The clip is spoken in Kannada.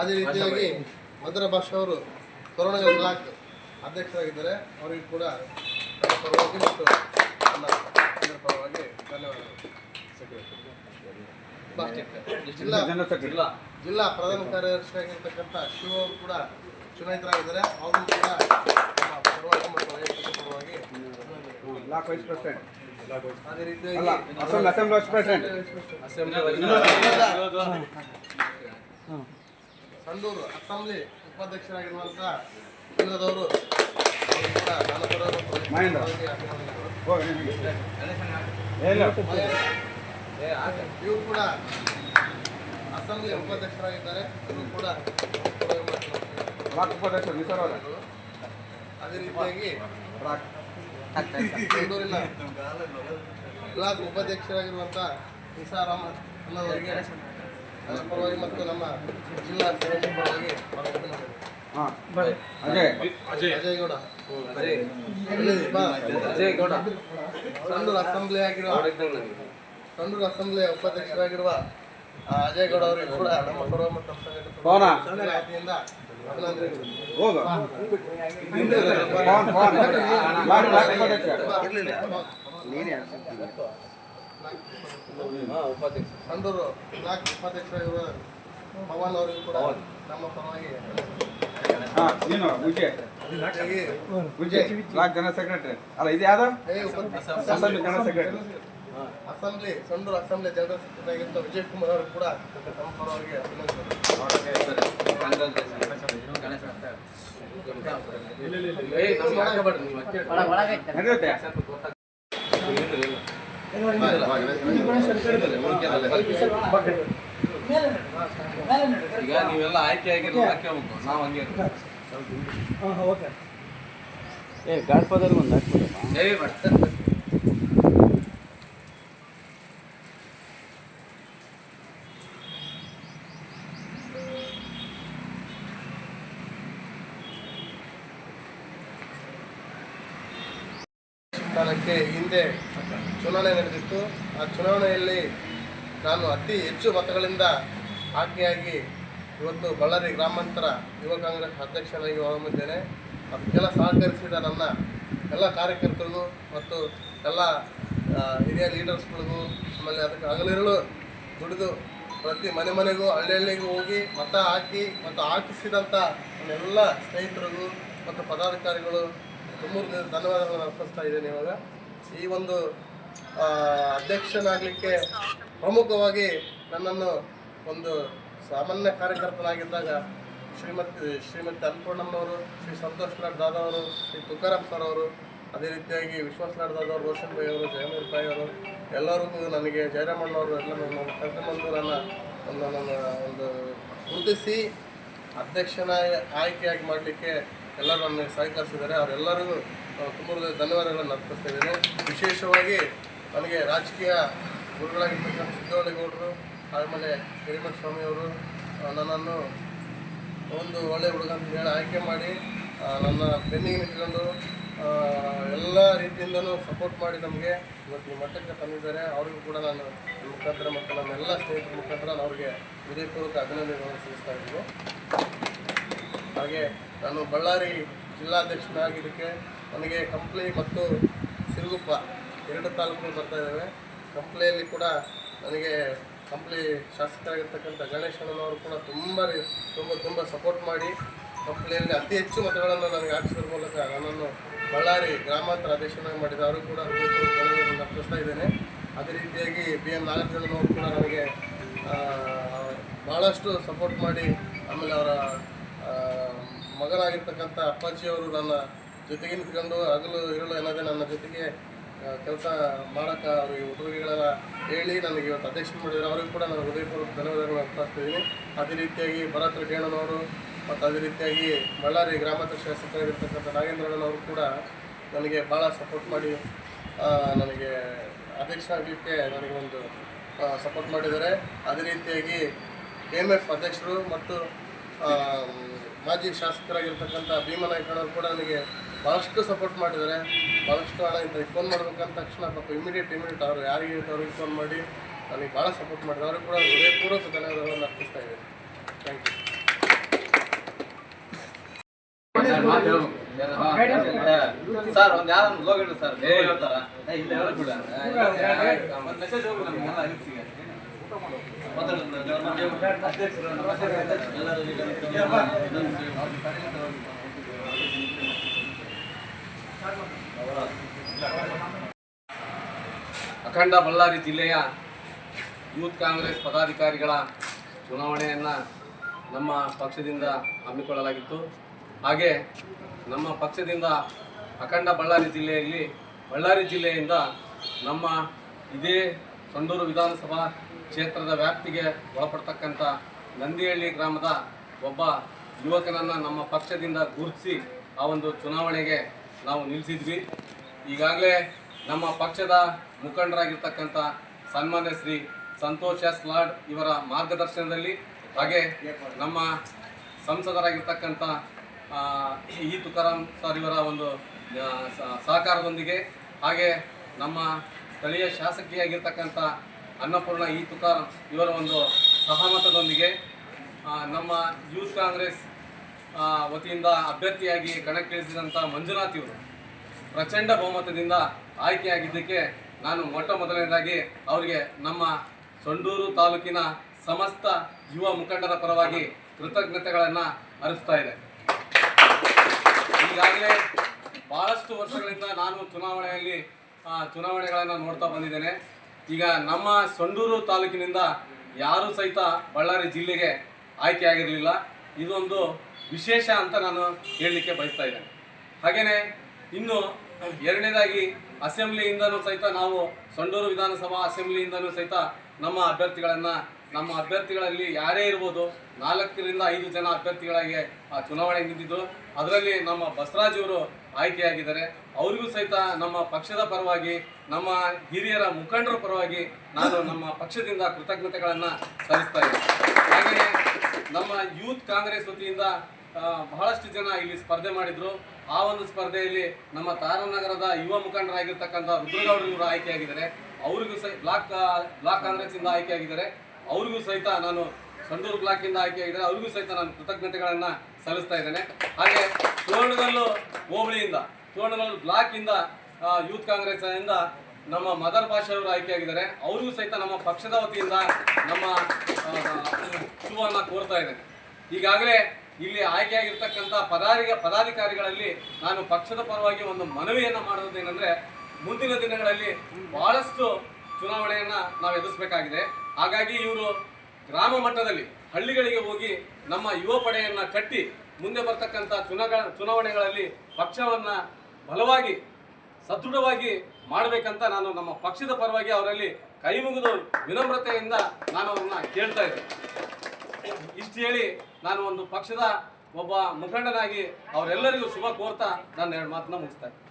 ಅದೇ ರೀತಿಯಾಗಿ ಮಧುರ ಭಾಷೆ ಅವರು ಕೊರೋನಾ ಬ್ಲಾಕ್ ಅಧ್ಯಕ್ಷರಾಗಿದ್ದಾರೆ. ಅವರಿಗೆ ಕೂಡ ನನ್ನ ಪರವಾಗಿ ಮತ್ತು ನನ್ನ ಪರವಾಗಿ ಧನ್ಯವಾದಗಳು. ಜಿಲ್ಲಾ ಜಿಲ್ಲಾ. ಪ್ರಧಾನ ಕಾರ್ಯದರ್ಶಿ ಆಗಿರ್ತಕ್ಕಂಥ ಶಿವ ಅವರು ಕೂಡ ಚುನಾಯಿತರಾಗಿದ್ದಾರೆ. ಅವರು ಕೂಡ ಪರವಾಗಿ ಮತ್ತು ವೈಯಕ್ತಿಕ ಪರವಾಗಿ. ಬ್ಲಾಕ್ ವೈಸ್ ಪ್ರೆಸಿಡೆಂಟ್ ಅಲ್ಲ assembly assembly vice president Sandur assembly ಉಪಾಧ್ಯಕ್ಷರಾಗಿರುವಂಥ ಸಂಘದವರು ಮಹೇಂದ್ರ. ಇವರು ಕೂಡ ಅಸೆಂಬ್ಲಿ ಉಪಾಧ್ಯಕ್ಷರಾಗಿದ್ದಾರೆ. ಇವರು ಕೂಡ ಪರವಾಗಿ ಮತ್ತು ಬ್ಲಾಕ್ ಉಪಾಧ್ಯಕ್ಷ ಅದೇ ರೀತಿಯಾಗಿ ಬೆಂಗಳೂರಿನ ಬ್ಲಾಕ್ ಉಪಾಧ್ಯಕ್ಷರಾಗಿರುವಂಥ ನಿಸಾರ್ ಅಹಮದ್ ಪರವಾಗಿ ಮತ್ತು ನಮ್ಮ ಜಿಲ್ಲಾ ಸಮಿತಿ ಪರವಾಗಿ. ಅಜಯ್ ಗೌಡ. ಸಂಡೂರು ಅಸೆಂಬ್ಲಿ ಆಗಿರುವ ಸಂಡೂರು ಅಸೆಂಬ್ಲಿ ಉಪಾಧ್ಯಕ್ಷರಾಗಿರುವ ಅಜಯ್ ಗೌಡ ಅವರಿಗೆ ಕೂಡ ನಮ್ಮ ಪರವಾಗಿ ಮತ್ತು ನಮ್ಮ ಸಂಘಟನೆ ಬ್ಲಾಕ್ ಉಪಾಧ್ಯಕ್ಷ ಪವನ್ ಅವರಿಗೂ ಕೂಡ ನಮ್ಮ ಪರವಾಗಿ ನೀನು ವಿಜಯ್. Block general secretary. ಅಲ್ಲ ಇದು ಯಾವ್ದು assembly general secretary. Assembly Sandur assembly general secretary Vijay Kumar ಅವರು ಕೂಡ ನಮ್ಮ ಪರವಾಗಿ ಅಭಿನಂದನೆ ಈಗ ನೀವೆಲ್ಲ ಆಯ್ಕೆ ಆಗಿರೋ ಆಯ್ಕೆ ಹೋಗ್ಬೇಕು. ನಾವು ಹಂಗೆ ಓಕೆ. ಏ ಗಾಡ್ ಫಾದರ್ ಒಂದು ಹಾಕ್ಬಿಡಮ್ಮ ಏ ಬೇಡ. ಸ್ಥಾನಕ್ಕೆ ಹಿಂದೆ ಚುನಾವಣೆ ನಡೆದಿತ್ತು. ಆ ಚುನಾವಣೆಯಲ್ಲಿ ನಾನು ಅತಿ ಹೆಚ್ಚು ಮತಗಳಿಂದ ಆಯ್ಕೆಯಾಗಿ ಇವತ್ತು ಬಳ್ಳಾರಿ ಗ್ರಾಮಾಂತರ ಯುವ ಕಾಂಗ್ರೆಸ್ ಅಧ್ಯಕ್ಷನಾಗಿ ಹೊರಹೊಮ್ಮಿದ್ದೇನೆ. ಅದಕ್ಕೆಲ್ಲ ಸಹಕರಿಸಿದ ನನ್ನ ಎಲ್ಲ ಕಾರ್ಯಕರ್ತರಿಗೂ ಮತ್ತು ಎಲ್ಲ ಹಿರಿಯ ಲೀಡರ್ಸ್ಗಳಿಗೂ, ಆಮೇಲೆ ಅದಕ್ಕೆ ಹಗಲಿರುಳು ದುಡಿದು ಪ್ರತಿ ಮನೆ ಮನೆಗೂ, ಹಳ್ಳಿ ಹಳ್ಳಿಗೂ ಹೋಗಿ ಮತ ಹಾಕಿ ಮತ್ತು ಹಾಕಿಸಿದಂಥ ನನ್ನೆಲ್ಲ ಸ್ನೇಹಿತರಿಗೂ ಮತ್ತು ಪದಾಧಿಕಾರಿಗಳು ತುಂಬ ಧನ್ಯವಾದಗಳನ್ನು ಅರ್ಪಿಸ್ತಾ ಇದ್ದೇನೆ ಇವಾಗ. ಈ ಒಂದು ಅಧ್ಯಕ್ಷನಾಗಲಿಕ್ಕೆ ಪ್ರಮುಖವಾಗಿ ನನ್ನನ್ನು ಒಂದು ಸಾಮಾನ್ಯ ಕಾರ್ಯಕರ್ತನಾಗಿದ್ದಾಗ ಶ್ರೀಮತಿ ಶ್ರೀಮತಿ ಅನ್ನಪೂರ್ಣಮ್ಮನವರು ಶ್ರೀ ಸಂತೋಷ್ ಲಾಡ್ ದಾದವರು, ಶ್ರೀ ತುಕಾರಾಮ್ ಸರ್ ಅವರು, ಅದೇ ರೀತಿಯಾಗಿ ವಿಶ್ವಾಸ್ ಲಾಡ್ ದಾದಾ ಅವರು ರೋಷನ್ ಭಾಯಿ ಅವರು, ಜಯಮೂರ್ ಭಾಯ್ ಅವರು ಎಲ್ಲರಿಗೂ ನನಗೆ ಜಯರಾಮಣ್ಣವರು ಎಲ್ಲ ನನ್ನ ಕರ್ಕೊಂಡ್ಬಂದು ನನ್ನ ನನ್ನ ಒಂದು ಗುರುತಿಸಿ ಅಧ್ಯಕ್ಷನ ಆಯ್ಕೆಯಾಗಿ ಮಾಡಲಿಕ್ಕೆ ಎಲ್ಲರೂ ನನಗೆ ಸಹಕರಿಸಿದ್ದಾರೆ ಅವರೆಲ್ಲರಿಗೂ ತುಂಬ ಧನ್ಯವಾದಗಳನ್ನು ಅರ್ಪಿಸ್ತಾ ವಿಶೇಷವಾಗಿ ನನಗೆ ರಾಜಕೀಯ ಗುರುಗಳಾಗಿರ್ತಕ್ಕಂಥ ಸಿದ್ದವಳ್ಳಿಗೌಡರು ಆಮೇಲೆ ಹಿರೇಮಠ ಸ್ವಾಮಿಯವರು ನನ್ನನ್ನು ಒಂದು ಒಳ್ಳೆಯ ಹುಡುಗ ಅಂತ ಹೇಳಿ ಆಯ್ಕೆ ಮಾಡಿ ನನ್ನ ಬೆನ್ನಿಗೆ ನಿಂತ್ಕೊಂಡು ಎಲ್ಲ ರೀತಿಯಿಂದಲೂ ಸಪೋರ್ಟ್ ಮಾಡಿ ನಮಗೆ. ಇವತ್ತು ಈ ಮಟ್ಟಕ್ಕೆ ತಂದಿದ್ದಾರೆ. ಅವ್ರಿಗೂ ಕೂಡ ನಾನು ಮುಖಾಂತರ ಮತ್ತು ನಮ್ಮೆಲ್ಲ ಸ್ನೇಹಿತರ ಮುಖಾಂತರ ನಾನು ಅವ್ರಿಗೆ ಹೃದಯಪೂರ್ವಕ ಅಭಿನಂದನೆಗಳನ್ನು ಸಲ್ಲಿಸ್ತಾ ಇದ್ದೀನಿ. ಹಾಗೆ ನಾನು ಬಳ್ಳಾರಿ ಜಿಲ್ಲಾಧ್ಯಕ್ಷನಾಗಿದ್ದಕ್ಕೆ ನನಗೆ ಕಂಪ್ಲಿ ಮತ್ತು ಸಿರುಗುಪ್ಪ ಎರಡು ತಾಲೂಕು ಬರ್ತಾ ಇದ್ದಾವೆ. ಕಂಪ್ಲಿಯಲ್ಲಿ ಕೂಡ ನನಗೆ ಕಂಪ್ಲಿ ಶಾಸಕರಾಗಿರ್ತಕ್ಕಂಥ ಗಣೇಶ್ ಅಣ್ಣನವರು ಕೂಡ ತುಂಬ ತುಂಬ ತುಂಬ ಸಪೋರ್ಟ್ ಮಾಡಿ ಕಂಪ್ಲಿಯಲ್ಲಿ ಅತಿ ಹೆಚ್ಚು ಮತಗಳನ್ನು ನನಗೆ ಹಾಕಿಸೋದ್ರ ಮೂಲಕ ನನ್ನನ್ನು ಬಳ್ಳಾರಿ ಗ್ರಾಮಾಂತರ ಅಧ್ಯಕ್ಷನಾಗಿ ಮಾಡಿದ ಅವರು ಕೂಡ ಅರ್ಪಿಸ್ತಾ ಇದ್ದೇನೆ. ಅದೇ ರೀತಿಯಾಗಿ ಬಿ ಎನ್ ನಾಗಾರ್ಜುನವರು ಕೂಡ ನನಗೆ ಭಾಳಷ್ಟು ಸಪೋರ್ಟ್ ಮಾಡಿ ಆಮೇಲೆ ಅವರ ಮಗನಾಗಿರ್ತಕ್ಕಂಥ ಅಪ್ಪಾಜಿಯವರು ನನ್ನ ಜೊತೆಗೆ ನಿಂತ್ಕೊಂಡು ಹಗಲು ಇರಲು ಅನ್ನೋದೇ ನನ್ನ ಜೊತೆಗೆ ಕೆಲಸ ಮಾಡೋಕ್ಕೆ ಅವರಿಗೆ ಉದ್ಯೋಗಿಗಳೆಲ್ಲ ಹೇಳಿ ನನಗೆ ಇವತ್ತು ಅಧ್ಯಕ್ಷ ಮಾಡಿದ್ದಾರೆ. ಅವರಿಗೂ ಕೂಡ ನಾನು ಹೃದಯಪೂರ್ವಕ ಧನ್ಯವಾದಗಳನ್ನು ಅರ್ಪಿಸ್ತಿದ್ದೀನಿ ಅದೇ ರೀತಿಯಾಗಿ ಭರತ್ ರೇಣನವರು ಮತ್ತು ಅದೇ ರೀತಿಯಾಗಿ ಬಳ್ಳಾರಿ ಗ್ರಾಮಾಂತರ ಶಾಸಕರಾಗಿರ್ತಕ್ಕಂಥ ನಾಗೇಂದ್ರಣ್ಣನವರು ಕೂಡ ನನಗೆ ಭಾಳ ಸಪೋರ್ಟ್ ಮಾಡಿ ನನಗೆ ಅಧ್ಯಕ್ಷ ಆಗಲಿಕ್ಕೆ ನನಗೆ ಒಂದು ಸಪೋರ್ಟ್ ಮಾಡಿದ್ದಾರೆ. ಅದೇ ರೀತಿಯಾಗಿ ಎಂ ಎಫ್ ಅಧ್ಯಕ್ಷರು ಮತ್ತು ಮಾಜಿ ಶಾಸಕರಾಗಿರ್ತಕ್ಕಂಥ ಭೀಮನಾಯ್ಕಣ್ಣವರು ಕೂಡ ನನಗೆ ಭಾಳಷ್ಟು ಸಪೋರ್ಟ್ ಮಾಡಿದ್ದಾರೆ. ಭಾಳಷ್ಟು ಹಣ ಇಂಥ ಫೋನ್ ಮಾಡ್ಬೇಕಂದ ತಕ್ಷಣ ಪಾಪ ಇಮಿಡಿಯೇಟ್ ಇಮಿಡಿಯೇಟ್ ಅವರು ಯಾರಿಗೆ ಅವ್ರಿಗೆ ಫೋನ್ ಮಾಡಿ ನನಗೆ ಭಾಳ ಸಪೋರ್ಟ್ ಮಾಡಿದ್ರು ಅವರು ಕೂಡ ಹೃದಯಪೂರ್ವಕ ಧನ್ಯವಾದಗಳನ್ನು ಅರ್ಪಿಸ್ತಾ ಇದ್ದೀನಿ. ಥ್ಯಾಂಕ್ ಯು ಸರ್ ಒಂದ್ ಯಾರು ಲೋಗ ಸರ್ ಇಲ್ಲ ಹೇಳ್ಬಿಡ ಮೆಸೇಜ್ ಅಖಂಡ ಬಳ್ಳಾರಿ ಜಿಲ್ಲೆಯ ಯೂತ್ ಕಾಂಗ್ರೆಸ್ ಪದಾಧಿಕಾರಿಗಳ ಚುನಾವಣೆಯನ್ನು ನಮ್ಮ ಪಕ್ಷದಿಂದ ಹಮ್ಮಿಕೊಳ್ಳಲಾಗಿತ್ತು. ಹಾಗೆ ನಮ್ಮ ಪಕ್ಷದಿಂದ ಅಖಂಡ ಬಳ್ಳಾರಿ ಜಿಲ್ಲೆಯಲ್ಲಿ ಬಳ್ಳಾರಿ ಜಿಲ್ಲೆಯಿಂದ ನಮ್ಮ ಇದೇ ಸಂಡೂರು ವಿಧಾನಸಭಾ ಕ್ಷೇತ್ರದ ವ್ಯಾಪ್ತಿಗೆ ಒಳಪಡ್ತಕ್ಕಂಥ ನಂದಿಹಳ್ಳಿ ಗ್ರಾಮದ ಒಬ್ಬ ಯುವಕನನ್ನು ನಮ್ಮ ಪಕ್ಷದಿಂದ ಗುರುತಿಸಿ ಆ ಒಂದು ಚುನಾವಣೆಗೆ ನಾವು ನಿಲ್ಲಿಸಿದ್ವಿ ಈಗಾಗಲೇ ನಮ್ಮ ಪಕ್ಷದ ಮುಖಂಡರಾಗಿರ್ತಕ್ಕಂಥ ಸನ್ಮಾನ್ಯ ಶ್ರೀ ಸಂತೋಷ್ ಎಸ್ ಲಾಡ್ ಇವರ ಮಾರ್ಗದರ್ಶನದಲ್ಲಿ ಹಾಗೆ ನಮ್ಮ ಸಂಸದರಾಗಿರ್ತಕ್ಕಂಥ ಈ ತುಕಾರಾಮ್ ಸರ್ ಇವರ ಒಂದು ಸಹಕಾರದೊಂದಿಗೆ ಹಾಗೆ ನಮ್ಮ ಸ್ಥಳೀಯ ಶಾಸಕಿಯಾಗಿರ್ತಕ್ಕಂಥ ಅನ್ನಪೂರ್ಣ ಈ ತುಕಾರಾಮ್ ಇವರ ಒಂದು ಸಹಮತದೊಂದಿಗೆ ನಮ್ಮ ಯೂತ್ ಕಾಂಗ್ರೆಸ್ ವತಿಯಿಂದ ಅಭ್ಯರ್ಥಿಯಾಗಿ ಕಣಕ್ಕಿಳಿಸಿದಂಥ ಮಂಜುನಾಥ್ ಇವರು ಪ್ರಚಂಡ ಬಹುಮತದಿಂದ ಆಯ್ಕೆಯಾಗಿದ್ದಕ್ಕೆ ನಾನು ಮೊಟ್ಟ ಮೊದಲನೇದಾಗಿ ಅವರಿಗೆ ನಮ್ಮ ಸೊಂಡೂರು ತಾಲೂಕಿನ ಸಮಸ್ತ ಯುವ ಮುಖಂಡರ ಪರವಾಗಿ ಕೃತಜ್ಞತೆಗಳನ್ನು ಅರಿಸ್ತಾ ಇದೆ ಈಗಾಗಲೇ ಬಹಳಷ್ಟು ವರ್ಷಗಳಿಂದ ನಾನು ಚುನಾವಣೆಯಲ್ಲಿ ಚುನಾವಣೆಗಳನ್ನು ನೋಡ್ತಾ ಬಂದಿದ್ದೇನೆ. ಈಗ ನಮ್ಮ ಸೊಂಡೂರು ತಾಲೂಕಿನಿಂದ ಯಾರೂ ಸಹಿತ ಬಳ್ಳಾರಿ ಜಿಲ್ಲೆಗೆ ಆಯ್ಕೆಯಾಗಿರಲಿಲ್ಲ ಇದೊಂದು ವಿಶೇಷ ಅಂತ ನಾನು ಹೇಳಲಿಕ್ಕೆ ಬಯಸ್ತಾ ಇದ್ದೇನೆ. ಹಾಗೆಯೇ ಇನ್ನು ಎರಡನೇದಾಗಿ ಅಸೆಂಬ್ಲಿಯಿಂದನೂ ಸಹಿತ ನಾವು ಸೊಂಡೂರು ವಿಧಾನಸಭಾ ಅಸೆಂಬ್ಲಿಯಿಂದನೂ ಸಹಿತ ನಮ್ಮ ಅಭ್ಯರ್ಥಿಗಳನ್ನು, ನಮ್ಮ ಅಭ್ಯರ್ಥಿಗಳಲ್ಲಿ ಯಾರೇ ಇರ್ಬೋದು ನಾಲ್ಕರಿಂದ ಐದು ಜನ ಅಭ್ಯರ್ಥಿಗಳಾಗಿ ಆ ಚುನಾವಣೆಗೆ ನಿಂತಿದ್ದು ಅದರಲ್ಲಿ ನಮ್ಮ ಬಸವರಾಜ್ ಇವರು ಆಯ್ಕೆಯಾಗಿದ್ದಾರೆ. ಅವರಿಗೂ ಸಹಿತ ನಮ್ಮ ಪಕ್ಷದ ಪರವಾಗಿ, ನಮ್ಮ ಹಿರಿಯರ ಮುಖಂಡರ ಪರವಾಗಿ ನಾನು ನಮ್ಮ ಪಕ್ಷದಿಂದ ಕೃತಜ್ಞತೆಗಳನ್ನು ಸಲ್ಲಿಸ್ತಾ ಇದ್ದೇನೆ. ಹಾಗೆಯೇ ನಮ್ಮ ಯೂತ್ ಕಾಂಗ್ರೆಸ್ ವತಿಯಿಂದ ಬಹಳಷ್ಟು ಜನ ಇಲ್ಲಿ ಸ್ಪರ್ಧೆ ಮಾಡಿದರು. ಆ ಒಂದು ಸ್ಪರ್ಧೆಯಲ್ಲಿ ನಮ್ಮ ತಾರಾನಗರದ ಯುವ ಮುಖಂಡರಾಗಿರ್ತಕ್ಕಂಥ ರುದ್ರಗೌಡರು ಇವರು ಆಯ್ಕೆಯಾಗಿದ್ದಾರೆ. ಅವರಿಗೂ ಸಹ, ಬ್ಲಾಕ್ ಬ್ಲಾಕ್ ಕಾಂಗ್ರೆಸ್ಸಿಂದ ಆಯ್ಕೆಯಾಗಿದ್ದಾರೆ. ಅವರಿಗೂ ಸಹಿತ ನಾನು ಸಂಡೂರು ಬ್ಲಾಕ್ ಇಂದ ಆಯ್ಕೆಯಾಗಿದ್ದಾರೆ ಅವರಿಗೂ ಸಹಿತ ನಾನು ಕೃತಜ್ಞತೆಗಳನ್ನು ಸಲ್ಲಿಸ್ತಾ ಇದ್ದೇನೆ. ಹಾಗೆ ಸುವರ್ಣಗಲ್ಲು ಹೋಬಳಿಯಿಂದ ಸುವರ್ಣಗಲ್ಲು ಬ್ಲಾಕ್ ಇಂದ ಆ, ಯೂತ್ ಕಾಂಗ್ರೆಸ್ ಇಂದ ನಮ್ಮ ಮದರ್ ಭಾಷೆಯವರು ಆಯ್ಕೆ ಆಗಿದ್ದಾರೆ. ಅವರಿಗೂ ಸಹಿತ ನಮ್ಮ ಪಕ್ಷದ ವತಿಯಿಂದ ನಮ್ಮ ಶುಭವನ್ನು ಕೋರ್ತಾ ಇದ್ದೇನೆ. ಈಗಾಗಲೇ ಇಲ್ಲಿ ಆಯ್ಕೆಯಾಗಿರ್ತಕ್ಕಂಥ ಪದಾರಿಗ ಪದಾಧಿಕಾರಿಗಳಲ್ಲಿ ನಾನು ಪಕ್ಷದ ಪರವಾಗಿ ಒಂದು ಮನವಿಯನ್ನು ಮಾಡೋದೇನೆಂದರೆ ಮುಂದಿನ ದಿನಗಳಲ್ಲಿ ಬಹಳಷ್ಟು ಚುನಾವಣೆಯನ್ನು ನಾವು ಎದುರಿಸಬೇಕಾಗಿದೆ. ಹಾಗಾಗಿ ಇವರು ಗ್ರಾಮ ಮಟ್ಟದಲ್ಲಿ ಹಳ್ಳಿಗಳಿಗೆ ಹೋಗಿ ನಮ್ಮ ಯುವ ಪಡೆಯನ್ನ ಕಟ್ಟಿ ಮುಂದೆ ಬರ್ತಕ್ಕಂಥ ಚುನಾಗ ಚುನಾವಣೆಗಳಲ್ಲಿ ಪಕ್ಷವನ್ನು ಬಲವಾಗಿ ಸದೃಢವಾಗಿ ಮಾಡಬೇಕಂತ ನಾನು ನಮ್ಮ ಪಕ್ಷದ ಪರವಾಗಿ ಅವರಲ್ಲಿ ಕೈ ಮುಗಿದು ವಿನಮ್ರತೆಯಿಂದ ನಾನು ಅವ್ರನ್ನ ಕೇಳ್ತಾ ಇದ್ದೆ ಇಷ್ಟು ಹೇಳಿ ನಾನು ಒಂದು ಪಕ್ಷದ ಒಬ್ಬ ಮುಖಂಡನಾಗಿ ಅವರೆಲ್ಲರಿಗೂ ಶುಭ ಕೋರ್ತಾ ನಾನು ಎರಡು ಮಾತನ್ನ ಮುಗಿಸ್ತಾ ಇದ್ದೀನಿ.